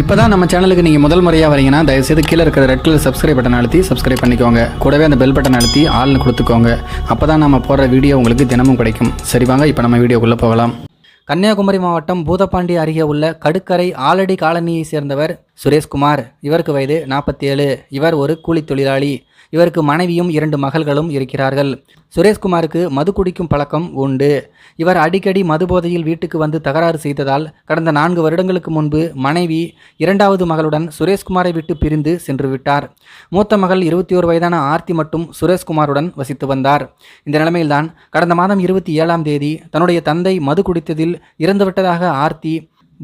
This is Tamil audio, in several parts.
இப்போ தான் நம்ம சேனலுக்கு நீங்கள் முதல் முறையாக வரீங்கன்னா தயவுசெய்து கீழே இருக்கிற ரெட் கலர் சப்ஸ்கிரைப் பட்டன் அழுத்தி சப்ஸ்கிரைப் பண்ணிக்கோங்க. கூடவே அந்த பெல் பட்டன் அழுத்தி ஆள்னு கொடுத்துக்கோங்க. அப்போ தான் நம்ம போடுற வீடியோ உங்களுக்கு தினமும் கிடைக்கும். சரி வாங்க இப்போ நம்ம வீடியோக்குள்ளே போகலாம். கன்னியாகுமரி மாவட்டம் பூதப்பாண்டி அருகே உள்ள கடுக்கரை ஆலடி காலனியை சேர்ந்தவர் சுரேஷ்குமார். இவருக்கு வயது நாற்பத்தி ஏழு இவர் ஒரு கூலி தொழிலாளி. இவருக்கு மனைவியும் இரண்டு மகள்களும் இருக்கிறார்கள். சுரேஷ்குமாருக்கு மது குடிக்கும் பழக்கம் உண்டு. இவர் அடிக்கடி மது போதையில் வீட்டுக்கு வந்து தகராறு செய்ததால் கடந்த நான்கு வருடங்களுக்கு முன்பு மனைவி இரண்டாவது மகளுடன் சுரேஷ்குமாரை விட்டு பிரிந்து சென்று விட்டார். மூத்த மகள் இருபத்தி ஓரு வயதான ஆர்த்தி மட்டும் சுரேஷ்குமாருடன் வசித்து வந்தார். இந்த நிலைமையில்தான் கடந்த மாதம் இருபத்தி ஏழாம் தேதி தன்னுடைய தந்தை மது குடித்ததில் இறந்துவிட்டதாக ஆர்த்தி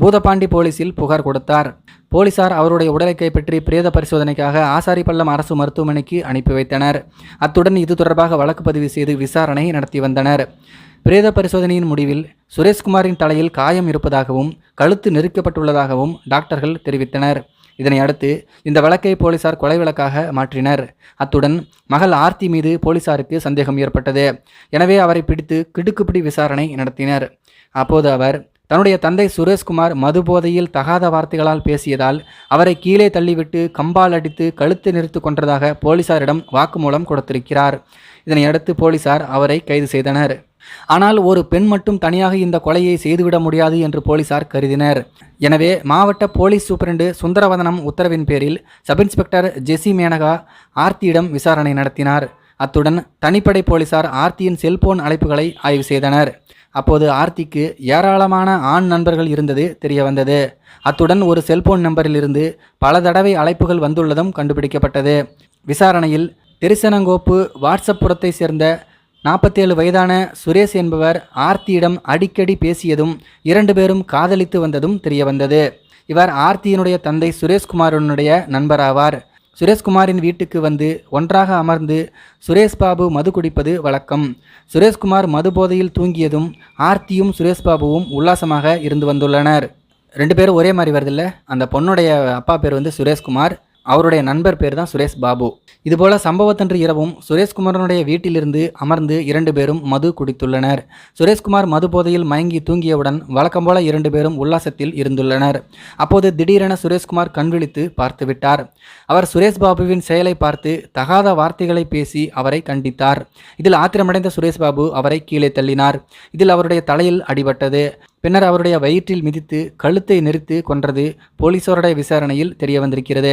பூதப்பாண்டி போலீசில் புகார் கொடுத்தார். போலீசார் அவருடைய உடலை கைப்பற்றி பிரேத பரிசோதனைக்காக ஆசாரிப்பள்ளம் அரசு மருத்துவமனைக்கு அனுப்பி வைத்தனர். அத்துடன் இது தொடர்பாக வழக்கு பதிவு செய்து விசாரணை நடத்தி வந்தனர். பிரேத பரிசோதனையின் முடிவில் சுரேஷ்குமாரின் தலையில் காயம் இருப்பதாகவும் கழுத்து நெருக்கப்பட்டுள்ளதாகவும் டாக்டர்கள் தெரிவித்தனர். இதனை அடுத்து இந்த வழக்கை போலீசார் கொலை வழக்காக மாற்றினர். அத்துடன் மகள் ஆர்த்தி மீது போலீசாருக்கு சந்தேகம் ஏற்பட்டது. எனவே அவரை பிடித்து கிடுக்குப்பிடி விசாரணை நடத்தினர். அப்போது அவர் தன்னுடைய தந்தை சுரேஷ்குமார் மது போதையில் தகாத வார்த்தைகளால் பேசியதால் அவரை கீழே தள்ளிவிட்டு கம்பால் அடித்து கழுத்து நிறுத்து கொன்றதாக போலீசாரிடம் வாக்குமூலம் கொடுத்திருக்கிறார். இதனையடுத்து போலீசார் அவரை கைது செய்தனர். ஆனால் ஒரு பெண் மட்டும் தனியாக இந்த கொலையை செய்துவிட முடியாது என்று போலீசார் கருதினர். எனவே மாவட்ட போலீஸ் சூப்பரண்டு சுந்தரவதனம் உத்தரவின் பேரில் சப் இன்ஸ்பெக்டர் ஜெசி மேனகா ஆர்த்தியிடம் விசாரணை நடத்தினார். அத்துடன் தனிப்படை போலீசார் ஆர்த்தியின் செல்போன் அழைப்புகளை ஆய்வு செய்தனர். அப்போது ஆர்த்திக்கு ஏராளமான ஆண் நண்பர்கள் இருந்தது தெரிய வந்தது. அத்துடன் ஒரு செல்போன் நம்பரிலிருந்து பல தடவை அழைப்புகள் வந்துள்ளதும் கண்டுபிடிக்கப்பட்டது. விசாரணையில் திருசனங்கோப்பு வாட்ஸ்அப் புறத்தை சேர்ந்த நாற்பத்தேழு வயதான சுரேஷ் என்பவர் ஆர்த்தியிடம் அடிக்கடி பேசியதும் இரண்டு பேரும் காதலித்து வந்ததும் தெரிய வந்தது. இவர் ஆர்த்தியினுடைய தந்தை சுரேஷ்குமாரனுடைய நண்பராவார். சுரேஷ்குமாரின் வீட்டுக்கு வந்து ஒன்றாக அமர்ந்து சுரேஷ் பாபு மது குடிப்பது வழக்கம். சுரேஷ்குமார் மது போதையில் தூங்கியதும் ஆர்த்தியும் சுரேஷ் பாபுவும் உல்லாசமாக இருந்து வந்துள்ளனர். ரெண்டு பேரும் ஒரே மாதிரி வருதில்ல அந்த பொண்ணுடைய அப்பா பேர் வந்து சுரேஷ்குமார். அவருடைய நண்பர் பேர் தான் சுரேஷ் பாபு. இதுபோல சம்பவத்தன்று இரவும் சுரேஷ்குமாரனுடைய வீட்டிலிருந்து அமர்ந்து இரண்டு பேரும் மது குடித்துள்ளனர். சுரேஷ்குமார் மது போதையில் மயங்கி தூங்கியவுடன் வழக்கம் போல இரண்டு பேரும் உல்லாசத்தில் இருந்துள்ளனர். அப்போது திடீரென சுரேஷ்குமார் கண்விழித்து பார்த்துவிட்டார் அவர் சுரேஷ் பாபுவின் செயலை பார்த்து தகாத வார்த்தைகளை பேசி அவரை கண்டித்தார். இதில் ஆத்திரமடைந்த சுரேஷ் பாபு அவரை கீழே தள்ளினார். இதில் அவருடைய தலையில் அடிபட்டது. பின்னர் அவருடைய வயிற்றில் மிதித்து கழுத்தை நெரித்து கொன்றது போலீசாருடைய விசாரணையில் தெரிய வந்திருக்கிறது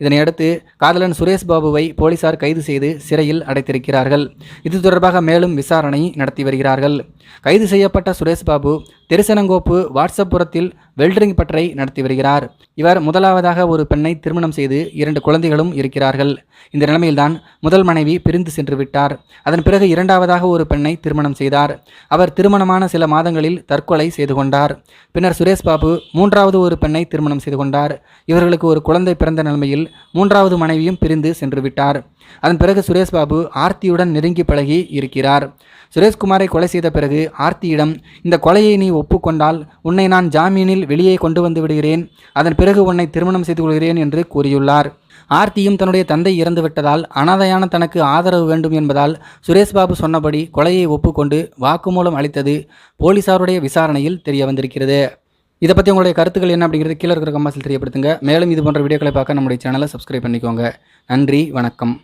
இதனையடுத்து காதலன் சுரேஷ் பாபுவை போலீசார் கைது செய்து சிறையில் அடைத்திருக்கிறார்கள். இது தொடர்பாக மேலும் விசாரணை நடத்தி வருகிறார்கள். கைது செய்யப்பட்ட சுரேஷ் பாபு திருசனங்கோப்பு வாட்ஸ்அப் புறத்தில் வெல்டரிங் பட்டறை நடத்தி வருகிறார். இவர் முதலாவதாக ஒரு பெண்ணை திருமணம் செய்து இரண்டு குழந்தைகளும் இருக்கிறார்கள். இந்த நிலைமையில்தான் முதல் மனைவி பிரிந்து சென்று விட்டார். அதன் பிறகு இரண்டாவதாக ஒரு பெண்ணை திருமணம் செய்தார். அவர் திருமணமான சில மாதங்களில் தற்கொலை செய்து கொண்டார். பின்னர் சுரேஷ் பாபு மூன்றாவது ஒரு பெண்ணை திருமணம் செய்து கொண்டார். இவர்களுக்கு ஒரு குழந்தை பிறந்த நிலைமையில் மூன்றாவது மனைவியும் பிரிந்து சென்று விட்டார். அதன் பிறகு சுரேஷ் பாபு ஆர்த்தியுடன் நெருங்கி பழகி இருக்கிறார். சுரேஷ்குமாரை கொலை செய்த பிறகு பிறகு ஆர்த்தியிடம் இந்த கொலையை நீ ஒப்புக்கொண்டால் உன்னை நான் ஜாமீனில் வெளியே கொண்டு வந்து விடுகிறேன். அதன் பிறகு உன்னை திருமணம் செய்து கொள்கிறேன் என்று கூறியுள்ளார். ஆர்த்தியும் தன்னுடைய தந்தை இறந்துவிட்டதால் அனாதையான தனக்கு ஆதரவு வேண்டும் என்பதால் சுரேஷ் பாபு சொன்னபடி கொலையை ஒப்புக்கொண்டு வாக்குமூலம் அளித்தது போலீசாருடைய விசாரணையில் தெரிய வந்திருக்கிறது. இதை பற்றி உங்களுடைய கருத்துக்கள் என்ன அப்படிங்கிறது கீழே இருக்கிற கம்மாசில் தெரியப்படுத்துங்க. மேலும் இது போன்ற வீடியோக்களை பார்க்க நம்முடைய சேனலை சப்ஸ்கிரைப் பண்ணிக்கோங்க. நன்றி வணக்கம்.